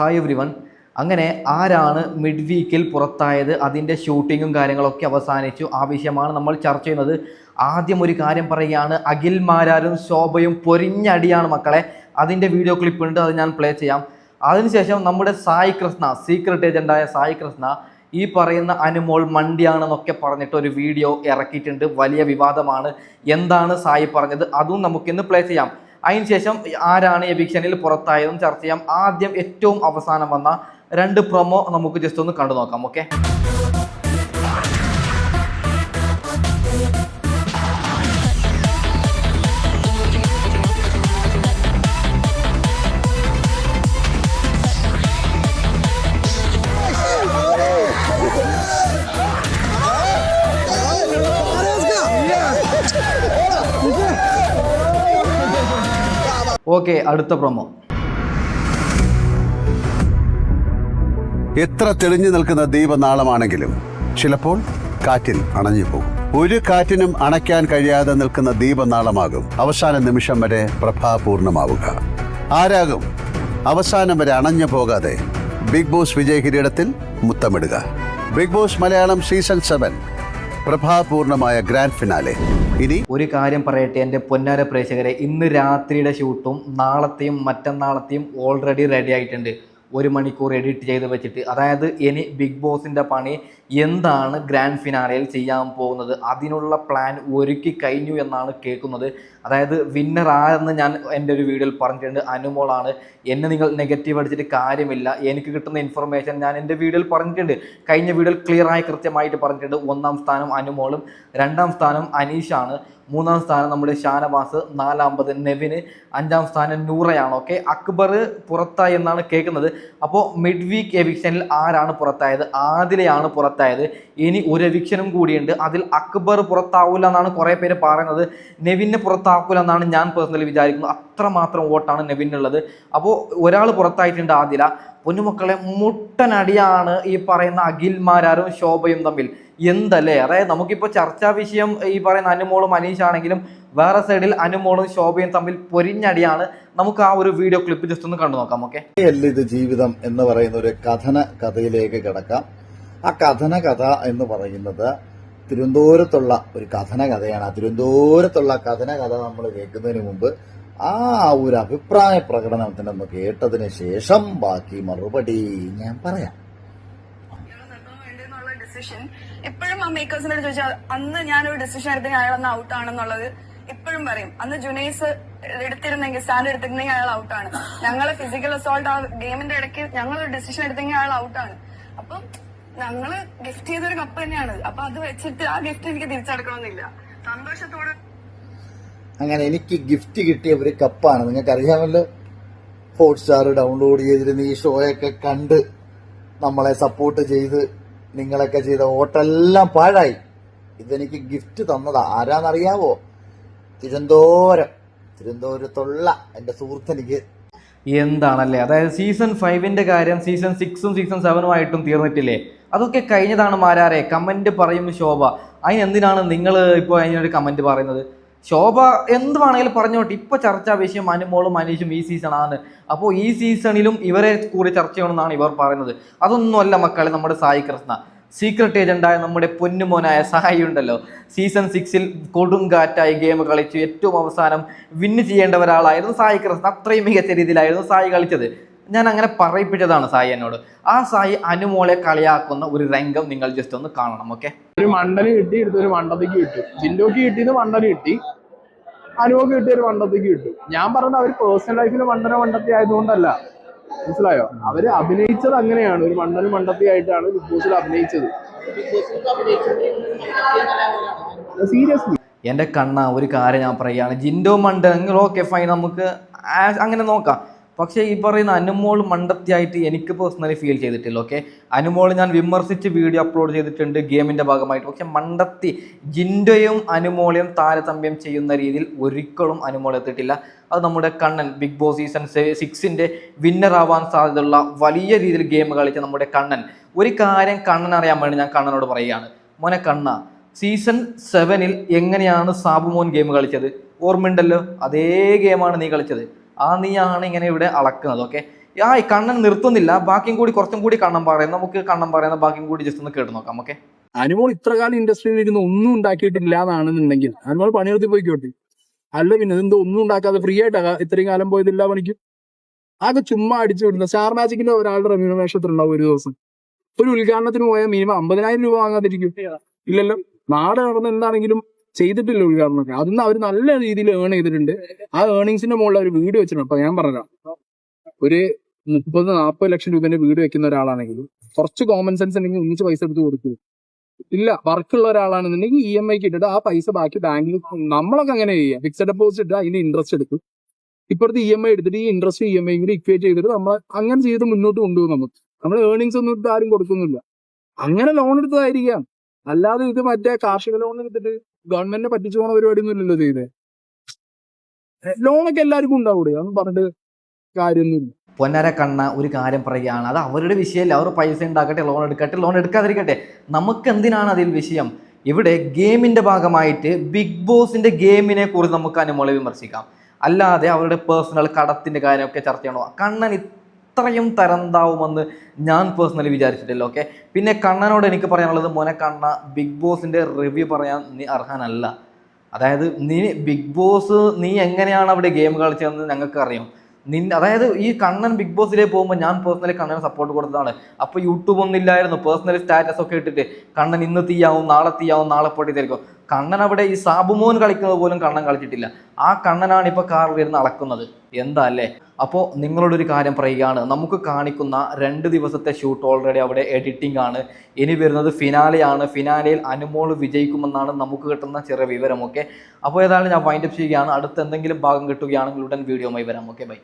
Hi every one അങ്ങനെ ആരാണ് mid വീക്കിൽ പുറത്തായത് അതിന്റെ ഷൂട്ടിങ്ങും കാര്യങ്ങളൊക്കെ അവസാനിച്ചു. ആവശ്യമാണ് നമ്മൾ ചർച്ച ചെയ്യുന്നത്. ആദ്യം ഒരു കാര്യം പറയുകയാണ് അഖിൽ മാരാരും ശോഭയും പൊരിഞ്ഞടിയാണ് മക്കളെ. അതിന്റെ വീഡിയോ ക്ലിപ്പ് ഉണ്ട് അത് ഞാൻ പ്ലേ ചെയ്യാം. അതിനുശേഷം നമ്മുടെ സായി കൃഷ്ണ സീക്രട്ട് ഏജന്റായ സായി കൃഷ്ണ ഈ പറയുന്ന അനുമോൾ മണ്ടിയാണെന്നൊക്കെ പറഞ്ഞിട്ട് ഒരു വീഡിയോ ഇറക്കിയിട്ടുണ്ട്. വലിയ വിവാദമാണ്. എന്താണ് സായി പറഞ്ഞത്? അതും നമുക്കിന്ന് പ്ലേ ചെയ്യാം. അതിനുശേഷം ആരാണ് എവിക്ഷനിൽ പുറത്തായതെന്ന് ചർച്ച ചെയ്യാം. ആദ്യം ഏറ്റവും അവസാനം വന്ന രണ്ട് പ്രൊമോ നമുക്ക് ജസ്റ്റ് ഒന്ന് കണ്ടു നോക്കാം ഓക്കെ ഓക്കെ അടുത്ത പ്രൊമോ എത്ര തെളിഞ്ഞു നിൽക്കുന്ന ദീപനാളമാണെങ്കിലും ചിലപ്പോൾ കാറ്റിൽ അണഞ്ഞു പോകും. ഒരു കാറ്റിനും അണയ്ക്കാൻ കഴിയാതെ നിൽക്കുന്ന ദീപനാളമാകും. അവസാന നിമിഷം വരെ പ്രഭാപൂർണമാവുക. ആരാകും? അവസാനം വരെ അണഞ്ഞു പോകാതെ ബിഗ് ബോസ് വിജയ കിരീടത്തിൽ മുത്തമിടുക. Big boss Malayalam season seven പ്രഭാപൂർണമായ grand finale. ഇനി ഒരു കാര്യം പറയട്ടെ എന്റെ പൊന്നാര പ്രേക്ഷകരെ ഇന്ന് രാത്രിയുടെ ഷൂട്ടും നാളത്തെയും മറ്റന്നാളത്തെയും ഓൾറെഡി റെഡി ആയിട്ടുണ്ട്. ഒരു മണിക്കൂർ എഡിറ്റ് ചെയ്ത് വെച്ചിട്ട്. അതായത് ഇനി ബിഗ് ബോസിന്റെ പണി എന്താണ് ഗ്രാൻഡ് ഫിനാലയിൽ ചെയ്യാൻ പോകുന്നത്? അതിനുള്ള പ്ലാൻ ഒരുക്കി കഴിഞ്ഞു എന്നാണ് കേൾക്കുന്നത്. അതായത് വിന്നർ ആരെന്ന് ഞാൻ എന്റെ ഒരു വീഡിയോയിൽ പറഞ്ഞിട്ടുണ്ട്. അനുമോളാണ്. എന്നെ നിങ്ങൾ നെഗറ്റീവ് അടിച്ചിട്ട് കാര്യമില്ല. എനിക്ക് കിട്ടുന്ന ഇൻഫർമേഷൻ ഞാൻ എന്റെ വീഡിയോയിൽ പറഞ്ഞിട്ടുണ്ട്. കഴിഞ്ഞ വീഡിയോയിൽ ക്ലിയറായി കൃത്യമായിട്ട് പറഞ്ഞിട്ടുണ്ട്. ഒന്നാം സ്ഥാനം അനുമോളും രണ്ടാം സ്ഥാനം അനീഷാണ്. മൂന്നാം സ്ഥാനം നമ്മുടെ ഷാനവാസ് നാലാമത് നെവിന് അഞ്ചാം സ്ഥാനം നൂറയാണ്. ഓക്കെ അക്ബർ പുറത്തായി എന്നാണ് കേൾക്കുന്നത്. അപ്പോൾ മിഡ് വീക്ക് എവിക്ഷനിൽ ആരാണ് പുറത്തായത്? ആദിലയാണ് പുറത്തായത്. ഇനി ഒരു എവിക്ഷനും കൂടിയുണ്ട്. അതിൽ അക്ബർ പുറത്താവില്ല എന്നാണ് കുറേ പേര് പറയുന്നത്. നെവിനെ പുറത്താക്കൂല എന്നാണ് ഞാൻ പേഴ്സണലി വിചാരിക്കുന്നത് അത്രമാത്രം വോട്ടാണ് നെവിനുള്ളത്. അപ്പോൾ ഒരാൾ പുറത്തായിട്ടുണ്ട് ആദില. പൊന്നുമക്കളെ മുട്ടനടിയാണ് ഈ പറയുന്ന അഖിൽമാരാരും ശോഭയും തമ്മിൽ. എന്തല്ലേ? അതായത് നമുക്കിപ്പോൾ ചർച്ചാ വിഷയം ഈ പറയുന്ന അനുമോളും അനീഷാണെങ്കിലും വേറെ സൈഡിൽ അനുമോളും ശോഭയും തമ്മിൽ പൊരിഞ്ഞടിയാണ്. നമുക്ക് ആ ഒരു വീഡിയോ ക്ലിപ്പ് ജസ്റ്റ് ഒന്ന് കണ്ടു നോക്കാം ഓക്കെ അല്ല ഇത് ജീവിതം എന്ന് പറയുന്ന ഒരു കഥന കഥയിലേക്ക് കിടക്കാം. ആ കഥന കഥ എന്ന് പറയുന്നത് തിരുവനന്തപുരത്തുള്ള ഒരു കഥന കഥയാണ്. ആ തിരുവനന്തപുരത്തുള്ള കഥന കഥ നമ്മൾ കേൾക്കുന്നതിന് മുമ്പ് ആ ഒരു അഭിപ്രായ പ്രകടനത്തിന് ഒന്ന് കേട്ടതിന് ശേഷം ബാക്കി മറുപടി ഞാൻ പറയാം. വേണ്ടെന്നുള്ള ഡിസിഷൻ എപ്പോഴും ആ മേക്കേഴ്സിനോട് ചോദിച്ചാൽ അന്ന് ഞാനൊരു ഡിസിഷൻ എടുത്തെങ്കിൽ അയാൾ അന്ന് ഔട്ട് ആണെന്നുള്ളത് ഇപ്പോഴും പറയും. അന്ന് ജുനൈസ് എടുത്തിരുന്നെങ്കിൽ സ്റ്റാൻഡ് എടുത്തിരുന്നെങ്കിൽ അയാൾ ഔട്ട് ആണ്. ഞങ്ങൾ ഫിസിക്കൽ അസോൾട്ട് ആ ഗെയിമിന്റെ ഇടയ്ക്ക് ഞങ്ങൾ ഒരു ഡിസിഷൻ എടുത്തെങ്കിൽ അയാൾ ഔട്ട് ആണ്. അപ്പം ഞങ്ങൾ ഗിഫ്റ്റ് ചെയ്തൊരു കപ്പ് തന്നെയാണ്. അപ്പൊ അത് വെച്ചിട്ട് ആ ഗിഫ്റ്റ് എനിക്ക് തിരിച്ചെടുക്കണമെന്നില്ല. സന്തോഷത്തോടെ അങ്ങനെ എനിക്ക് ഗിഫ്റ്റ് കിട്ടിയ ഒരു കപ്പാണ് നിങ്ങൾക്ക് അറിയാമല്ലോ ഹോട്ട്സ്റ്റാർ ഡൗൺലോഡ് ചെയ്തിരുന്ന ഈ ഷോയൊക്കെ കണ്ട് നമ്മളെ സപ്പോർട്ട് ചെയ്ത് നിങ്ങളൊക്കെ ചെയ്ത ഓട്ടെല്ലാം പാഴായി. ഇതെനിക്ക് ഗിഫ്റ്റ് തന്നതാ. ആരാന്നറിയാവോ? തിരുവനന്തപുരം. തിരുവനന്തപുരത്തുള്ള എന്റെ സുഹൃത്ത് എനിക്ക്. എന്താണല്ലേ? അതായത് സീസൺ ഫൈവിന്റെ കാര്യം സീസൺ സിക്സും സീസൺ സെവനുമായിട്ടും തീർന്നിട്ടില്ലേ? അതൊക്കെ കഴിഞ്ഞതാണ് മാരാരെ. കമന്റ് പറയും ശോഭ. അതിനെന്തിനാണ് നിങ്ങൾ ഇപ്പോൾ അതിനൊരു കമന്റ് പറയുന്നത്? ശോഭ എന്ത് വേണമെങ്കിലും പറഞ്ഞോട്ടെ ഇപ്പോൾ ചർച്ചാ വിഷയം അനുമോളും അനീഷും ഈ സീസണാണ് അപ്പോൾ ഈ സീസണിലും ഇവരെ കൂടി ചർച്ച ചെയ്യണമെന്നാണ് ഇവർ പറയുന്നത്. അതൊന്നുമല്ല മക്കളെ നമ്മുടെ സായി കൃഷ്ണ. സീക്രട്ട് ഏജന്റായ നമ്മുടെ പൊന്നുമോനായ സഹായി ഉണ്ടല്ലോ. സീസൺ സിക്സിൽ കൊടുങ്കാറ്റായി ഗെയിം കളിച്ചു. ഏറ്റവും അവസാനം വിന്ന് ചെയ്യേണ്ട ഒരാളായിരുന്നു സായി കൃഷ്ണ. അത്രയും മികച്ച രീതിയിലായിരുന്നു സായി കളിച്ചത്. ഞാൻ അങ്ങനെ പറയിപ്പിച്ചതാണ് സായി എന്നോട്. ആ സായി അനുമോളെ കളിയാക്കുന്ന ഒരു രംഗം നിങ്ങൾ ജസ്റ്റ് ഒന്ന് കാണണം ഓക്കെ ഒരു മണ്ടന് കിട്ടി എടുത്തൊരു മണ്ടത്തേക്ക് കിട്ടും. ജിൻഡോക്ക് കിട്ടിയത് മണ്ടന് കിട്ടി. അനുവക്ക് കിട്ടിയ ഒരു മണ്ടത്തേക്ക് കിട്ടും. ഞാൻ പറഞ്ഞത് അവർ പേഴ്സണൽ ലൈഫിൽ മണ്ടന മണ്ടത്തി ആയതുകൊണ്ടല്ല. മനസ്സിലായോ? അവർ അഭിനയിച്ചത് അങ്ങനെയാണ്. ഒരു മണ്ടനും മണ്ടത്തി ആയിട്ടാണ് ബിഗ് ബോസിൽ അഭിനയിച്ചത്. സീരിയസ്ലി എന്റെ കണ്ണ ഒരു കാര്യം ഞാൻ പറയുകയാണ് ജിൻഡോ മണ്ടെങ്കിൽ ഓക്കെ ഫൈൻ നമുക്ക് അങ്ങനെ നോക്കാം. പക്ഷേ ഈ പറയുന്ന അനുമോൾ മണ്ടത്തിയായിട്ട് എനിക്ക് പേഴ്സണലി ഫീൽ ചെയ്തിട്ടില്ല ഓക്കെ അനുമോൾ ഞാൻ വിമർശിച്ച് വീഡിയോ അപ്ലോഡ് ചെയ്തിട്ടുണ്ട് ഗെയിമിന്റെ ഭാഗമായിട്ട്. പക്ഷെ മണ്ടത്തി ജിൻഡോയും അനുമോളയും താരതമ്യം ചെയ്യുന്ന രീതിയിൽ ഒരിക്കലും അനുമോൾ എത്തിയിട്ടില്ല. അത് നമ്മുടെ കണ്ണൻ ബിഗ് ബോസ് സീസൺ സിക്സിന്റെ വിന്നർ ആവാൻ സാധ്യതയുള്ള വലിയ രീതിയിൽ ഗെയിം കളിച്ച നമ്മുടെ കണ്ണൻ. ഒരു കാര്യം കണ്ണൻ അറിയാൻ വേണ്ടി ഞാൻ കണ്ണനോട് പറയുകയാണ്. മോനെ കണ്ണ സീസൺ സെവനിൽ എങ്ങനെയാണ് സാബുമോൻ ഗെയിം കളിച്ചത്? ഓർമ്മയുണ്ടല്ലോ? അതേ ഗെയിമാണ് നീ കളിച്ചത്. ആ നീയാണ് ഇങ്ങനെ ഇവിടെ അളക്കുന്നത് ഓക്കെ ആ കണ്ണൻ നിർത്തുന്നില്ല ബാക്കിയും കൂടി കുറച്ചും കൂടി കണ്ണൻ പറയാം നമുക്ക് കണ്ണൻ പറയുന്ന ബാക്കിയും കൂടി ജസ്റ്റ് ഒന്ന് കേട്ട് നോക്കാം ഓക്കെ അനുമോൾ ഇത്ര കാലം ഇൻഡസ്ട്രിയിൽ ഇരുന്ന് ഒന്നും ഉണ്ടാക്കിയിട്ടില്ല എന്നാണെന്നുണ്ടെങ്കിൽ അനുമോൾ പണിയെടുത്ത് പോയിക്കോട്ടെ? അല്ല പിന്നെ എന്തോ ഒന്നും ഉണ്ടാക്കാതെ ഫ്രീ ആയിട്ടാ? ഇത്രയും കാലം പോയതില്ല പണിക്കും? ആകെ ചുമ്മാ അടിച്ചു വിടുന്ന സ്റ്റാർ മാജിക്കിന്റെ ഒരാളുടെ റെമ്യൂണേഷൻ ഉണ്ടാവും ഒരു ദിവസം. ഒരു ഉദ്ഘാടനത്തിന് പോയാൽ മിനിമം അമ്പതിനായിരം രൂപ വാങ്ങാതിരിക്കും. ഇല്ലല്ലോ? നാട് നടന്ന് എന്താണെങ്കിലും ചെയ്തിട്ടില്ല ഉദ്ഘാടനമൊക്കെ. അതൊന്നും അവർ നല്ല രീതിയിൽ ഏൺ ചെയ്തിട്ടുണ്ട്. ആ ഏണിങ്സിന്റെ മുകളിൽ അവർ വീട് വെച്ചിട്ടുണ്ട്. അപ്പൊ ഞാൻ പറഞ്ഞ ഒരു മുപ്പത് നാൽപ്പത് ലക്ഷം രൂപേന്റെ വീട് വെക്കുന്ന ഒരാളാണെങ്കിൽ കുറച്ച് കോമൺ സെൻസ് ഉണ്ടെങ്കിൽ ഒന്നിച്ച് പൈസ എടുത്ത് കൊടുക്കും. ഇല്ല വർക്കുള്ള ഒരാളാണെന്നുണ്ടെങ്കിൽ ഇ എം ഐക്ക് ഇട്ടിട്ട് ആ പൈസ ബാക്കി ബാങ്കിൽ നമ്മളൊക്കെ അങ്ങനെ ചെയ്യാം ഫിക്സഡ് ഡെപ്പോസിറ്റ് ഇട്ട് അതിന്റെ ഇൻട്രസ്റ്റ് എടുക്കും. ഇപ്പോഴത്തെ ഇ എം ഐ എടുത്തിട്ട് ഈ ഇൻട്രസ്റ്റ് ഇ എം ഐ കൂടി ഇക്വേറ്റ് ചെയ്തിട്ട് നമ്മൾ അങ്ങനെ ചെയ്ത് മുന്നോട്ട് കൊണ്ടുപോകും നമുക്ക്. നമ്മൾ ഏർണിങ്സ് ഒന്നും ഇട്ട് ആരും കൊടുക്കുന്നില്ല. അങ്ങനെ ലോൺ എടുത്തതായിരിക്കാം. അല്ലാതെ ഇത് മറ്റേ കാർഷിക ലോൺ എടുത്തിട്ട് ഗവൺമെന്റിനെ പറ്റിച്ചു പോണ പരിപാടിയൊന്നും ഇല്ലല്ലോ ചെയ്തേ. ലോണൊക്കെ എല്ലാവർക്കും ഉണ്ടാവൂടെ? അതൊന്നും പറഞ്ഞിട്ട് കാര്യമൊന്നുമില്ല. പൊന്നര കണ്ണ ഒരു കാര്യം പറയുകയാണ്. അത് അവരുടെ വിഷയമല്ല. അവർ പൈസ ഉണ്ടാക്കട്ടെ ലോൺ എടുക്കട്ടെ ലോൺ എടുക്കാതിരിക്കട്ടെ. നമുക്ക് എന്തിനാണ് അതിൽ വിഷയം? ഇവിടെ ഗെയിമിന്റെ ഭാഗമായിട്ട് ബിഗ് ബോസിന്റെ ഗെയിമിനെ കുറിച്ച് നമുക്ക് അനുമോളെ വിമർശിക്കാം. അല്ലാതെ അവരുടെ പേഴ്സണൽ കടത്തിന്റെ കാര്യമൊക്കെ ചർച്ച ചെയ്യണോ? കണ്ണൻ ഇത്രയും തരംതാവുമെന്ന് ഞാൻ പേഴ്സണലി വിചാരിച്ചിട്ടില്ല ഓക്കെ പിന്നെ കണ്ണനോട് എനിക്ക് പറയാനുള്ളത് മോനെ കണ്ണ ബിഗ് ബോസിന്റെ റിവ്യൂ പറയാൻ നീ അർഹനല്ല. അതായത് നീ ബിഗ് ബോസ് നീ എങ്ങനെയാണ് അവിടെ ഗെയിം കളിച്ചതെന്ന് ഞങ്ങൾക്ക് അറിയാം നിൻ അതായത് ഈ കണ്ണൻ ബിഗ് ബോസിലേക്ക് പോകുമ്പോൾ ഞാൻ പേഴ്സണലി കണ്ണന് സപ്പോർട്ട് കൊടുത്തതാണ്. അപ്പോൾ യൂട്യൂബ് ഒന്നും ഇല്ലായിരുന്നു. പേഴ്സണലി സ്റ്റാറ്റസ് ഒക്കെ ഇട്ടിട്ട് കണ്ണൻ ഇന്ന് തീയാവും നാളെ തീയാവും നാളെ പൊട്ടിത്തെറിക്കും. കണ്ണൻ അവിടെ ഈ സാബുമോൻ കളിക്കുന്നത് പോലും കണ്ണൻ കളിച്ചിട്ടില്ല. ആ കണ്ണനാണ് ഇപ്പോൾ കാറിൽ ഇരുന്ന് അളക്കുന്നത്. എന്താ അല്ലേ? അപ്പോൾ നിങ്ങളോടൊരു കാര്യം പറയുകയാണ്. നമുക്ക് കാണിക്കുന്ന രണ്ട് ദിവസത്തെ ഷൂട്ട് ഓൾറെഡി അവിടെ എഡിറ്റിംഗ് ആണ്. ഇനി വരുന്നത് ഫിനാലെയാണ് ഫിനാലയിൽ അനുമോൾ വിജയിക്കുമെന്നാണ് നമുക്ക് കിട്ടുന്ന ചെറിയ വിവരമൊക്കെ അപ്പോൾ ഏതായാലും ഞാൻ വൈൻഡപ്പ് ചെയ്യുകയാണ്. അടുത്ത എന്തെങ്കിലും ഭാഗം കിട്ടുകയാണെങ്കിൽ ഉടൻ വീഡിയോ വരാം ഓക്കെ ബൈ